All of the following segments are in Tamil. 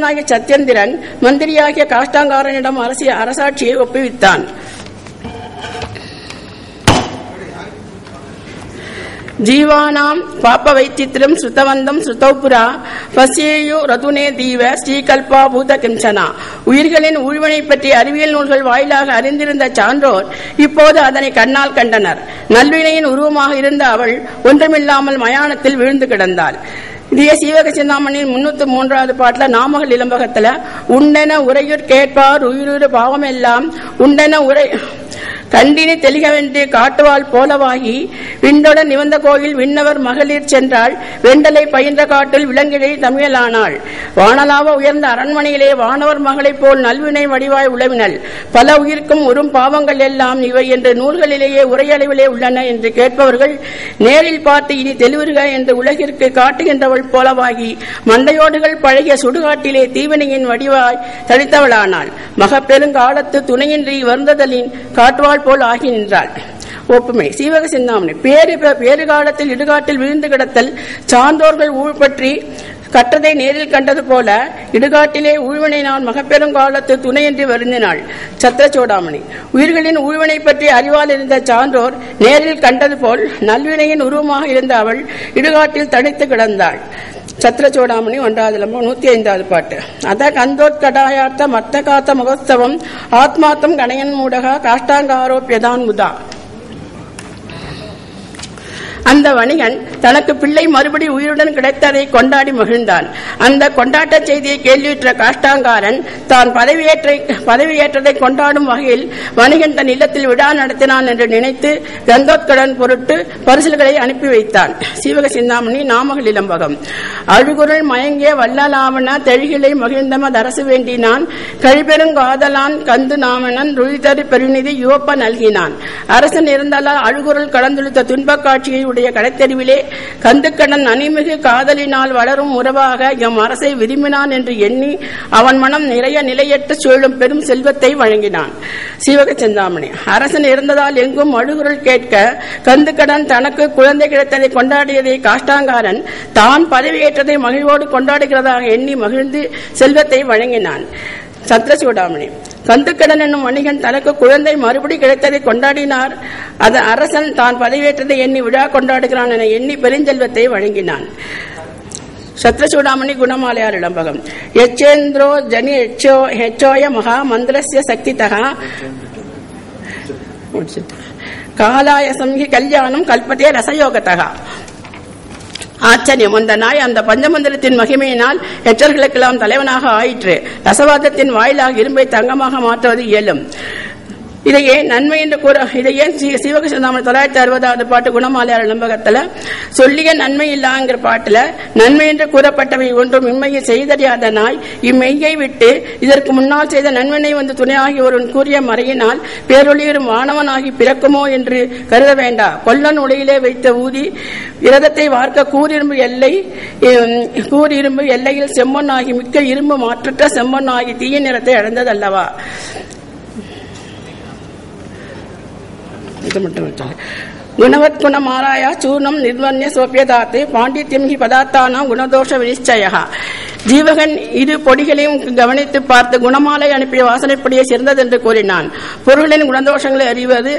நாயக சத்யந்திரன் மந்திரியாகிய காஷ்டாங்காரனிடம் அரசிய அரசாட்சியை ஒப்புவித்தான். ஜீவானாம் பாப்ப வைத்தித்திரம் சுத்தவந்தம் சுத்தௌபுரா பசியு ரதுனே தீவ ஸ்ரீகல்பா பூத கிம்சனா உயிர்களின் ஊழ்வனை பற்றி அறிவியல் நூல்கள் வாயிலாக அறிந்திருந்த சான்றோர் இப்போது அதனை கண்ணால் கண்டனர். நல்வினையின் உருவமாக இருந்த அவள் ஒன்றுமில்லாமல் மயானத்தில் விழுந்து கிடந்தாள். இதே சீவக சிந்தாமணியின் முன்னூத்தி மூன்றாவது பாட்டுல நாமகள் இளம்பகத்துல உண்டென உரையுட் கேட்பார் உயிருறு பாவமெல்லாம் உண்டென உரை கண்டினி தெளிகவென்று காட்டுவாள் போலவாகி விண்டொடன் நிவந்த கோயில் விண்ணவர் மகளிர் சென்றாள் வெண்டலை பயின்ற காட்டில் விலங்கிழை தமிழானாள் வானலாவ உயர்ந்த அரண்மனையிலே வானவர் மகளைப் போல் நல்வினை வடிவாய் உழவினள் பல உயிர்க்கும் உறும் பாவங்கள் எல்லாம் இவை என்று நூல்களிலேயே உரையளவிலே உள்ளன என்று கேட்பவர்கள் நேரில் பார்த்து இனி தெளிவுறுக என்று உலகிற்கு காட்டுகின்றவள் போலவாகி மண்டையோடுகள் பழகிய சுடுகாட்டிலே தீவனையின் வடிவாய் தடித்தவளானாள் மகப்பெருங்காலத்து துணையின்றி வருந்ததலின் காட்டுவாள் போல் ஆகி நின்றாள். ஒப்புமை. சீவக சிந்தாமணி. பேரு பேறு காலத்தில் இடுகாட்டில் விழுந்து கிடத்தல் சான்றோர்கள் ஊழ் பற்றி கற்றதை நேரில் கண்டது போல இடுகாட்டிலே ஊழ்வினை நான் மகப்பெருங்காலத்து துணையின்றி வருந்தினாள். சத்திரச்சோடாமணி உயிர்களின் ஊழ்வினை பற்றி அறிவால் இருந்த சான்றோர் நேரில் கண்டது போல் நல்வினையின் உருவமாக இருந்த அவள் இடுகாட்டில் தனித்து கிடந்தாள். சத்திரச்சோடாமணி ஒன்றாவது லம்பம் நூத்தி ஐந்தாவது பாட்டு. அத கந்தோத்கடாயார்த்த மர்த்தகாத்த மகோத்சவம் ஆத்மாத்தம் கணையன் மூடகா காஷ்டாங்காரோப்பியதான் முதா. அந்த வணிகன் தனக்கு பிள்ளை மறுபடி உயிருடன் கிடைத்ததை கொண்டாடி மகிழ்ந்தான். அந்த கொண்டாட்ட செய்தியை கேள்வியுற்ற காஷ்டாங்காரன் தான் பதவியேற்ற பதவியேற்றதை கொண்டாடும் வகையில் வணிகன் தன் இல்லத்தில் விழா நடத்தினான் என்று நினைத்து கந்தோத்கடன் பொருட்டு பரிசல்களை அனுப்பி வைத்தான். சீவக சிந்தாமணி நாமகள் இளம்பகம். அழுகுரல் மயங்கிய வல்லலாவன தெழிகளை மகிழ்ந்தம தரசு வேண்டினான். கழிபெருங்காதலான் கந்து நாமனன் ருழிதரு பெருநிதி யுவப்ப நல்கினான். அரசன் இருந்தால் அழுகுரல் கடந்துழுத்த துன்பக் காட்சியை உடைய கடைத்தெருவிலே கந்துக்கண்ணன் அணிமிகு காதலினால் வளரும் உறவாக எம் அரசை விரும்பினான் என்று எண்ணி அவன் மனம் நிறைய நிலையற்ற சூழும் பெரும் செல்வத்தை வழங்கினான். சீவக செந்தாமணி அரசன் இருந்ததால் எங்கும் அழுகுரல் கேட்க கந்துக்கடன் தனக்கு குழந்தை கிடைத்ததை கொண்டாடியதை காஷ்டாங்காரன் தான் பதவியேற்றதை மகிழ்வோடு கொண்டாடுகிறதாக எண்ணி மகிழ்ந்து செல்வத்தை வழங்கினான். சத்ரசூடாமணி கந்துக்கடன் என்னும் வணிகன் தனக்கு குழந்தை மறுபடி கிடைத்ததை கொண்டாடினார். அது அரசன் தான் பதவியேற்றதை எண்ணி விழா கொண்டாடுகிறான் என எண்ணி பெருஞ்செல்வத்தை வழங்கினான். சத்ரசூடாமணி குணமாலையார் இளம்பகம். எச்சேந்திரோ ஜனி எச்சோ ஹெச்சோய மகா மந்திரஸ்ய சக்திதகா. காலாய சம்ஹி கல்யாணம் கல்பத்தே ரசயோகத்தகா. ஆச்சரியம். அந்த நாய் அந்த பஞ்சமந்திரத்தின் மகிமையினால் எச்சர்களுக்கெல்லாம் தலைவனாக ஆயிற்று. ரசவாதத்தின் வாயிலாக இரும்பை தங்கமாக மாற்றுவது இயலும். இதையே நன்மை என்று கூற இதையே சிவக சிந்தாமணி தொள்ளாயிரத்தி அறுபதாவது பாட்டு குணமாலையாளர் நம்பகத்துல சொல்லிய நன்மை இல்லாங்கிற பாட்டுல நன்மை என்று கூறப்பட்டவை ஒன்றும் இம்மையை செய்தறியாத நாய் இம்மெய்யை விட்டு இதற்கு முன்னால் செய்த நன்மனை வந்து துணையாகி ஒருவன் கூறிய மறையினால் பேரொழியரும் வானவனாகி பிறக்குமோ என்று கருத வேண்டா. கொல்லன் உலையிலே வைத்த ஊதி விரதத்தை வார்க்க கூறிரும்பு எல்லை கூறிரும்பு எல்லையில் செம்மண்ணாகி மிக்க இரும்பு மாற்றற்ற செம்மண்ணாகி தீய நிறத்தை அடைந்ததல்லவா. இது மட்டும் வச்சாங்க குணவத் குணமாராயா சூர்ணம் நிர்வன்ய சோப்பியதாத்து பாண்டித்யம் ஹி பதார்த்தானாம் குணதோஷ வினிச்சய ஜீவகன் இரு பொடிகளையும் கவனித்து பார்த்து குணமாலை அனுப்பிய வாசனைப்படியே சிறந்தது என்று கூறினான். பொருளின் குணதோஷங்களை அறிவது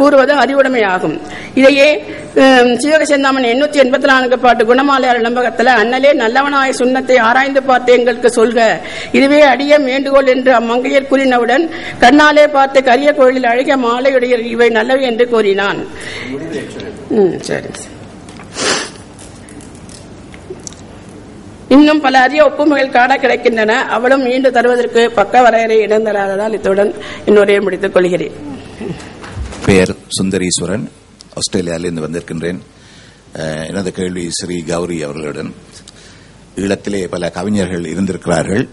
கூறுவது அறிவுடைமையாகும். இதையே சிவக செந்தாமன் எண்ணூத்தி எண்பத்தி நான்கு பாட்டு குணமாலையார் நம்பகத்துல அண்ணலே நல்லவனாய சுண்ணத்தை ஆராய்ந்து பார்த்து எங்களுக்கு சொல்க. இதுவே அடிய வேண்டுகோள் என்று அம்மங்கையர் கூறினவுடன் கண்ணாலே பார்த்து கரிய கோயிலில் அழகிய மாலையுடைய இவை நல்லவை என்று கூறினான். சரி. இன்னும் பல அரிய ஒப்புமைகள் காண கிடைக்கின்றன. அவளும் மீண்டு தருவதற்கு பக்க வரையறை இடம் தராததால் இத்துடன் இன்னொரையை முடித்துக் கொள்கிறேன். பெயர் சுந்தரீஸ்வரன். ஆஸ்திரேலியாவிலிருந்து வந்திருக்கின்றேன். எனது கேள்வி ஸ்ரீ கௌரி அவர்களுடன். ஈழத்திலே பல கவிஞர்கள் இருந்திருக்கிறார்கள்.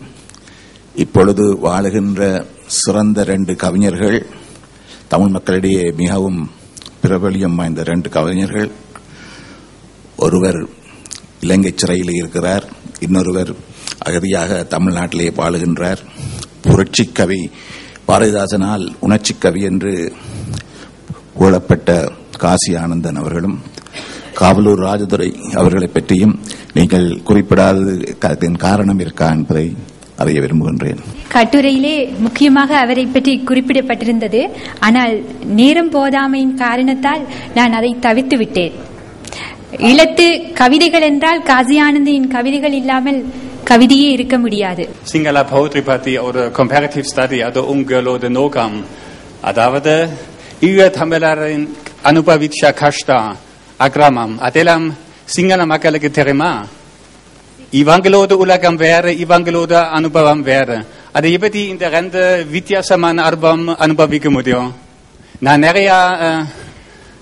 இப்பொழுது வாழுகின்ற சிறந்த ரெண்டு கவிஞர்கள் தமிழ் மக்களிடையே மிகவும் பிரபலியம் வாய்ந்த ரெண்டு கவிஞர்கள். ஒருவர் இலங்கை சிறையில் இருக்கிறார். இன்னொருவர் அகதியாக தமிழ்நாட்டிலே வாழுகின்றார். புரட்சி கவி பாரதிதாசனால் உணர்ச்சி கவி என்று புகழப்பட்ட காசி ஆனந்தன் அவர்களும் காவலூர் ராஜதுரை அவர்களை பற்றியும் நீங்கள் குறிப்பிடாதது காரணம் இருக்கா என்பதை அறிய விரும்புகின்றேன். கட்டுரையிலே முக்கியமாக அவரை பற்றி குறிப்பிடப்பட்டிருந்தது. ஆனால் நேரம் போதாமையின் காரணத்தால் நான் அதை தவித்து விட்டேன் இலத்து கவிதைகள் என்றால் காசி ஆனந்தின் கவிதைகள் இல்லாமல் கவிதையே இருக்க முடியாது. சிங்கள பௌத்ரி பத்தி ஒரு கம்பேரட்டிவ் ஸ்டடி அது உங்களோட நோக்கம். அதாவது ஈழ தமிழரின் அனுபவிச்ச கஷ்டம் அக்கிரமம் அதெல்லாம் சிங்கள மக்களுக்கு தெரியுமா? இவங்களோட உலகம் வேற இவங்களோட அனுபவம் வேற. அதை எப்படி இந்த ரெண்டு வித்தியாசமான அனுபவம் அனுபவிக்க முடியும். நான் நிறைய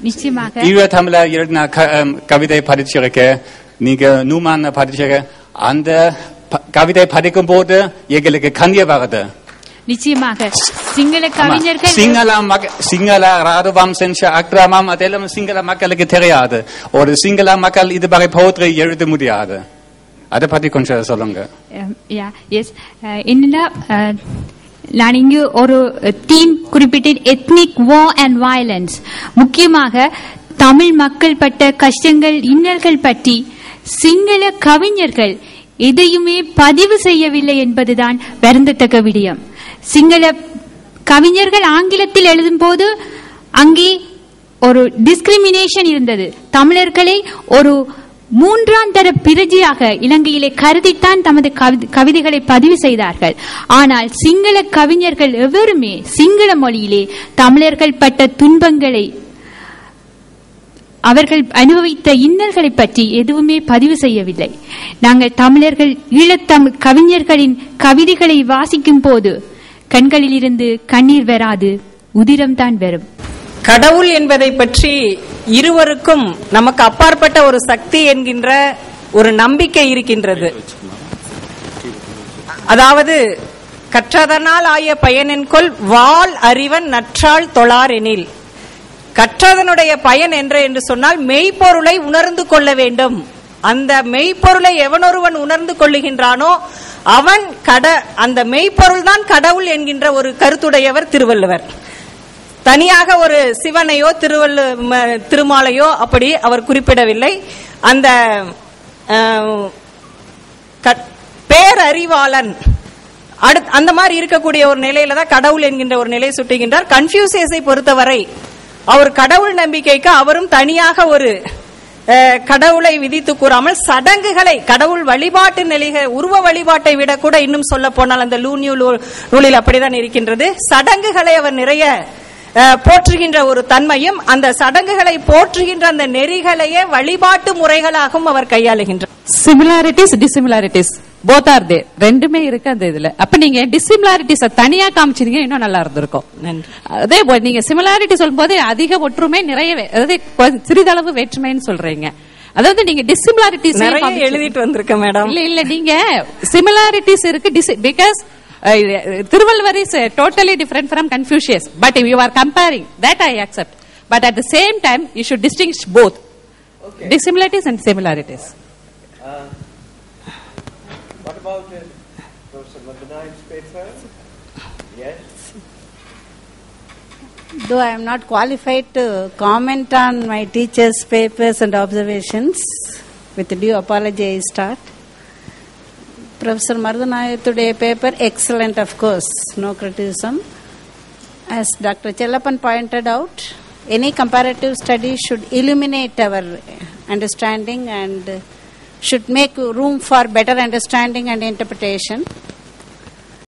நிச்சயமாக. ஈழ தமிழ எழுதின கவிதை படிச்சிருக்கேன் நீங்க நூமான் படிச்சிருக்க அந்த கவிதை படிக்கும் போது எங்களுக்கு கண்ணிய வருது நிச்சயமாக. சிங்கள. கவிஞர்கள் சிங்கள சிங்கள ராணுவம் செஞ்ச அக்கிரமம் அதெல்லாம் சிங்கள மக்களுக்கு தெரியாது. ஒரு சிங்கள மக்கள் இதுவரை போற்றி எழுத முடியாது. அதை பத்தி கொஞ்சம் சொல்லுங்க. எஸ் என்னன்னா அஹ், நான் இங்கு ஒரு தீம் குறிப்பிட்டேன். எத்னிக் வா அண்ட் வயலன்ஸ் முக்கியமாக தமிழ் மக்கள் பட்ட கஷ்டங்கள் இன்னல்கள் பற்றி சிங்கள கவிஞர்கள் எதையுமே பதிவு செய்யவில்லை என்பதுதான் வருந்தத்தக்க விடயம். சிங்கள கவிஞர்கள் ஆங்கிலத்தில் எழுதும்போது அங்கே ஒரு டிஸ்கிரிமினேஷன் இருந்தது. தமிழர்களை ஒரு மூன்றாம் தர பிரஜையாக இலங்கையிலே கருதித்தான் தமது கவிதைகளை பதிவு செய்தார்கள். ஆனால் சிங்கள கவிஞர்கள் எவருமே சிங்கள மொழியிலே தமிழர்கள் பட்ட துன்பங்களை அவர்கள் அனுபவித்த இன்னல்களை பற்றி எதுவுமே பதிவு செய்யவில்லை. நாங்கள் தமிழர்கள் ஈழத்தமிழ் கவிஞர்களின் கவிதைகளை வாசிக்கும் போது கண்களில் இருந்து கண்ணீர் வராது உதிரம்தான் வரும். கடவுள் என்பதை பற்றி இருவருக்கும் நமக்கு அப்பாற்பட்ட ஒரு சக்தி என்கின்ற ஒரு நம்பிக்கை இருக்கின்றது. அதாவது கற்றதனால் ஆய பயனென்கொள் வாள் அறிவன் நற்றாள் தொழார் எனில் கற்றதனுடைய பயன் என்று என்று சொன்னால் மெய்ப்பொருளை உணர்ந்து கொள்ள வேண்டும். அந்த மெய்ப்பொருளை எவனொருவன் உணர்ந்து கொள்ளுகின்றானோ அவன் கட அந்த மெய்ப்பொருள் தான் கடவுள் என்கின்ற ஒரு கருத்துடையவர் திருவள்ளுவர். தனியாக ஒரு சிவனையோ திருவள்ளு திருமாலையோ அப்படி அவர் குறிப்பிடவில்லை. அந்த பேரறிவாளன் அடுத் அந்த மாதிரி இருக்கக்கூடிய ஒரு நிலையில தான் கடவுள் என்கின்ற ஒரு நிலையை சுட்டுகின்றார். கன்ஃபியூசியஸை பொறுத்தவரை அவர் கடவுள் நம்பிக்கைக்கு அவரும் தனியாக ஒரு கடவுளை விதித்து கூறாமல் சடங்குகளை கடவுள் வழிபாட்டு நிலைக உருவ வழிபாட்டை விட கூட இன்னும் சொல்ல போனால் அந்த லூன்யூ நூலில் அப்படிதான் இருக்கின்றது. சடங்குகளை அவர் நிறைய போற்றுகின்ற ஒரு தன்மையும் அந்த சடங்குகளை போற்றுகின்ற அந்த நெறிகளையே வழிபாட்டு முறைகளாகவும் அவர் கையாளுகின்றார் similarities dissimilarities both are they ரெண்டுமே இருக்கு அந்த இதுல. அப்ப நீங்க டிசிமிலாரிட்டிஸ் தனியா காமிச்சீங்க இன்னும் நல்லா இருந்திருக்கும். அதே போல் நீங்க சிமிலாரிட்டி சொல்லும்போது அதிக ஒற்றுமை நிறைய அதாவது சிறிதளவு வேற்றுமைன்னு சொல்றீங்க. அதாவது நீங்க டிசிமிலாரிட்டிஸ் எழுதிட்டு வந்திருக்கேன் மேடம். இல்ல இல்ல நீங்க சிமிலாரிட்டிஸ் இருக்கு because Uh, Thiruvalluvar is uh, totally different from Confucius. But if you are comparing, that I accept. But at the same time, you should distinguish both. Okay. Dissimilarities and similarities. Uh, what about uh, Professor Madanay's paper? Yes? Though I am not qualified to comment on my teacher's papers and observations, with due apology I start. Professor Mardhanayathuடைய paper, excellent of course, no criticism. As Dr. Chellapan pointed out, any comparative study should illuminate our understanding and should make room for better understanding and interpretation.